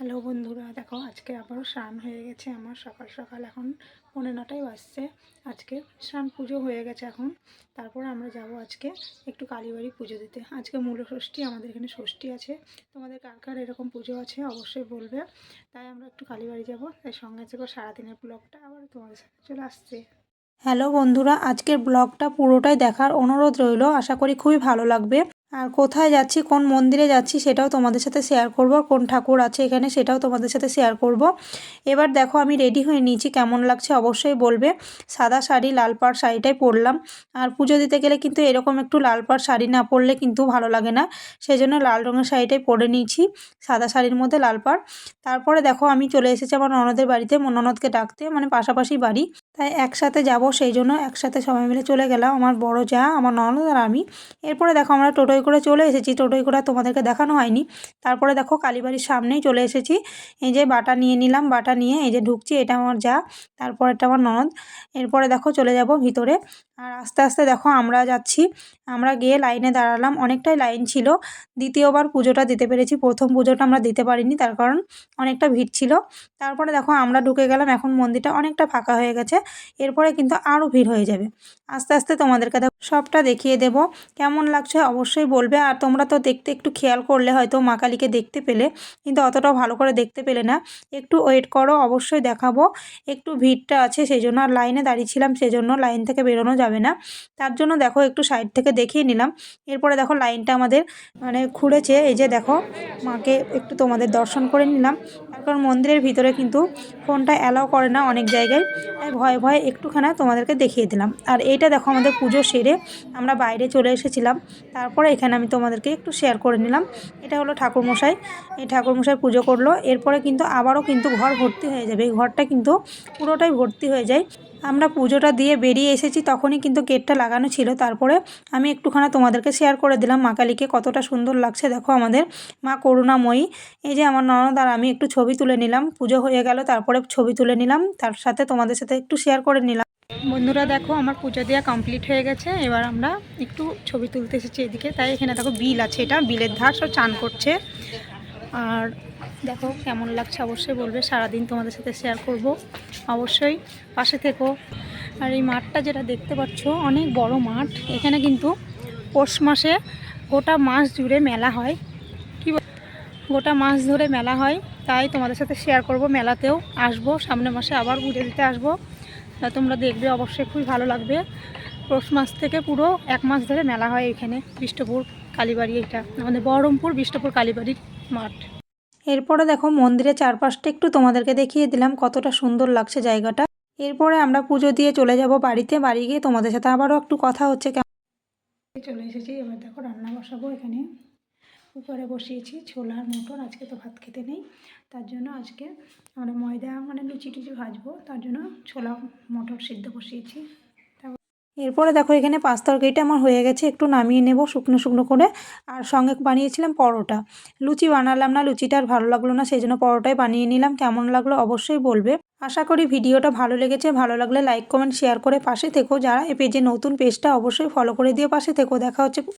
Hello বন্ধুরা, দেখো আজকে আবারও স্নান হয়ে গেছে আমার, সকাল সকাল এখন পনেরো নটায় বাজছে। আজকে স্নান পুজো হয়ে গেছে এখন। তারপর আমরা যাব আজকে একটু কালীবাড়ি পুজো দিতে। আজকে মূল ষষ্ঠী, আমাদের এখানে ষষ্ঠী আছে। তোমাদের কার কার এরকম পুজো আছে অবশ্যই বলবে। তাই আমরা একটু কালীবাড়ি যাব, তাই সঙ্গে থেকে সারাদিনের ব্লগটা আবার তোমাদের সাথে চলে আসছে। হ্যালো বন্ধুরা, আজকের ব্লগটা পুরোটাই দেখার অনুরোধ রইল। আশা করি খুবই ভালো লাগবে। আর কোথায় যাচ্ছি, কোন মন্দিরে যাচ্ছি সেটাও তোমাদের সাথে শেয়ার করব কোন ঠাকুর আছে এখানে সেটাও তোমাদের সাথে শেয়ার করব। এবার দেখো আমি রেডি হয়ে নিয়েছি, কেমন লাগছে অবশ্যই বলবে। সাদা শাড়ি, লাল পাড় শাড়িটাই পরলাম। আর পুজো দিতে গেলে কিন্তু এরকম একটু লাল পাড় শাড়ি না পরলে কিন্তু ভালো লাগে না। সেই জন্য লাল রঙের শাড়িটাই পরে নিয়েছি, সাদা শাড়ির মধ্যে লাল পাড়। তারপরে দেখো আমি চলে এসেছি আমার ননদের বাড়িতে, ননদকে ডাকতে মানে পাশাপাশি বাড়ি। তাই একসাথে যাব, সেই জন্য একসাথে সবাই মিলে চলে গেলাম, আমার বড় যা, আমার ননদ আর আমি। এরপরে দেখো আমরা টোটোয় করে চলে এসেছি, টোটোয় করে তোমাদেরকে দেখানো হয়নি। তারপরে দেখো কালীবাড়ির সামনেই চলে এসেছি, এই যে বাটা নিয়ে নিলাম, বাটা নিয়ে এই যে ঢুকছি, এটা আমার যা, তারপর এটা আমার ননদ। এরপরে দেখো চলে যাব ভিতরে আর আস্তে আস্তে দেখো আমরা যাচ্ছি। আমরা গিয়ে লাইনে দাঁড়ালাম। অনেকটাই লাইন ছিল। দ্বিতীয়বার পুজোটা দিতে পেরেছি। প্রথম পুজোটা আমরা দিতে পারিনি। তার কারণ অনেকটা ভিড় ছিল। তারপরে দেখো আমরা ঢুকে গেলাম। এখন মন্দিরটা অনেকটা ফাঁকা হয়ে গেছে। এরপরে কিন্তু আরও ভিড় হয়ে যাবে। আস্তে আস্তে তোমাদেরকে দেখো, সবটা দেখিয়ে দেব। কেমন লাগছে অবশ্যই বলবে। আর তোমরা তো দেখতে একটু খেয়াল করলে হয়তো মা কালীকে দেখতে পেলে। কিন্তু অতটাও ভালো করে দেখতে পেলে না। একটু ওয়েট করো, অবশ্যই দেখাবো। একটু ভিড়টা আছে সেই জন্য আর লাইনে দাঁড়িয়েছিলাম সেই জন্য লাইন থেকে বেরোনো যাবে না। তার জন্য দেখো একটু সাইড থেকে দেখিয়ে নিলাম। এরপরে দেখো লাইনটা আমাদের মানে খুঁড়েছে এই যে দেখো মাকে একটু তোমাদের দর্শন করে নিলাম। কারণ মন্দিরের ভিতরে কিন্তু ফোনটা অ্যালাউ করে না অনেক জায়গায়। তাই ভয়ে ভয়ে একটুখানা তোমাদেরকে দেখিয়ে দিলাম। আর এইটা দেখো আমাদের পুজো সেরে আমরা বাইরে চলে এসেছিলাম। তারপরে এখানে আমি তোমাদেরকে একটু শেয়ার করে নিলাম। এটা হলো ঠাকুরমশাই। এই ঠাকুরমশাই পুজো করল। এরপরে কিন্তু আবারও কিন্তু ঘর ভর্তি হয়ে যাবে। এই ঘরটা কিন্তু পুরোটাই ভর্তি হয়ে যায়। আমরা পুজোটা দিয়ে বেরিয়ে এসেছি। তখনই কিন্তু গেটটা লাগানো ছিল। তারপরে আমি একটুখানা তোমাদেরকে শেয়ার করে দিলাম। মা কালীকে কতটা সুন্দর লাগছে। দেখো আমাদের মা করুণাময়ী। এই যে আমার ননদ আর আমি একটু ছবি তুলে নিলাম। পুজো হয়ে গেল, তারপরে ছবি তুলে নিলাম। তার সাথে তোমাদের সাথে একটু শেয়ার করে নিলাম। বন্ধুরা দেখো, আমার পুজো দেওয়া কমপ্লিট হয়ে গেছে। এবার আমরা একটু ছবি তুলতে এসেছি এদিকে। তাই এখানে দেখো বিল আছে এটা। বিলের ধার সব চান করছে। আর দেখো কেমন লাগছে, অবশ্যই বলবে। সারাদিন তোমাদের সাথে শেয়ার করব। অবশ্যই পাশে থেকো। আর এই মাঠটা যেটা দেখতে পাচ্ছ, অনেক বড় মাঠ। এখানে কিন্তু পৌষ মাসে গোটা মাস জুড়ে মেলা হয়। কি গোটা মাস ধরে মেলা হয়, তাই তোমাদের সাথে শেয়ার করব মেলাতেও। আসব সামনের মাসে আবার পুজো দিতে আসব। তা তোমরা দেখবে, অবশ্যই খুবই ভালো লাগবে। পৌষ মাস থেকে পুরো এক মাস ধরে মেলা হয় এখানে বিষ্টপুর কালীবাড়ি এটা। আমাদের বহরমপুর বিষ্টপুর কালীবাড়ির মাঠ। এরপরে দেখো, মন্দিরের চারপাশটা একটু তোমাদেরকে দেখিয়ে দিলাম, কতটা সুন্দর লাগছে জায়গাটা। এরপরে আমরা পুজো দিয়ে চলে যাব বাড়িতে। বাড়ি গিয়ে তোমাদের সাথে আবারও একটু কথা হচ্ছে চলে এসেছি, এবার দেখো রান্না বসাবো এখানে। কুকারে বসিয়েছি, ছোলার মটর আজকে তো ভাত খেতে নেই। তার জন্য আজকে আমরা ময়দা মানে লুচি টুচি ভাজবো, তার জন্য ছোলা, মটর সিদ্ধ বসিয়েছি। এরপরে দেখো এখানে পাঁচ তরকারিটা আমার হয়ে গেছে, একটু নামিয়ে নেব শুকনো শুকনো করে। আর সঙ্গে বানিয়েছিলাম পরোটা। লুচি বানালাম না, লুচিটা আর ভালো লাগল না, সেই জন্য পরোটাই বানিয়ে নিলাম। কেমন লাগল অবশ্যই বলবে। আশা করি ভিডিওটা ভালো লেগেছে, ভালো লাগলে লাইক, কমেন্ট, শেয়ার করে পাশে থেকো। যারা এই পেজে নতুন, পেজটা অবশ্যই ফলো করে দিয়ে পাশে থেকো। দেখা হচ্ছে